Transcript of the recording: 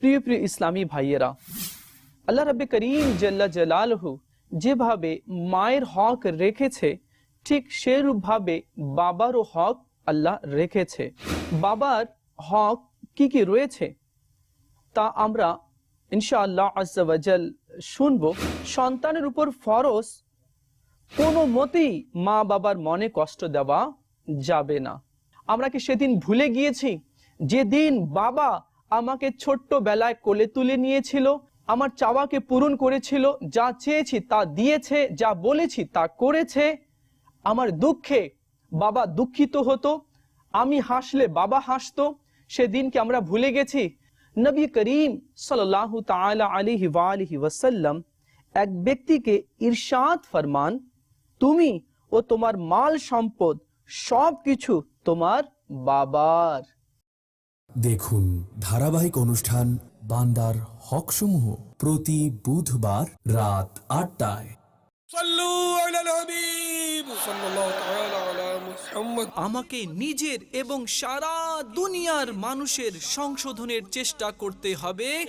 প্রিয় প্রিয় ইসলামী ভাইয়েরা, আল্লাহ রব্বে করিম জাল্লা জালালহু যেভাবে মায়ের হক রেখেছে, ঠিক সেরূপভাবে বাবারও হক আল্লাহ রেখেছে। বাবার হক কি কি রয়েছে? তা আমরা ইনশাআল্লাহ আজ্জাল শুনব। সন্তানের উপর ফরজ কোনো মতেই মা বাবার মনে কষ্ট দেওয়া যাবে না। আমরা কি সেদিন ভুলে গিয়েছি? যেদিন বাবা আমাকে ছোট্ট বেলায় কোলে তুলে নিয়েছিল, আমার চাওয়াকে পূরণ করেছিল, যা চেয়েছি তা দিয়েছে, যা বলেছি তা করেছে। আমার দুঃখে বাবা দুঃখিত হতো, আমি হাসলে বাবা হাসতো, সেদিনকে আমরা ভুলে গেছি। নবী করিম সাল্লাহ আলিহি ওয়াসাল্লাম এক ব্যক্তিকে ইরশাদ ফরমান, তুমি ও তোমার মাল সম্পদ সব কিছু তোমার বাবার। দেখুন ধারাবাহিক অনুষ্ঠান বান্দার হকসমূহ প্রতি বুধবার রাত আটটায়। আমাকে নিজের এবং সারা দুনিয়ার মানুষের সংশোধনের চেষ্টা করতে হবে।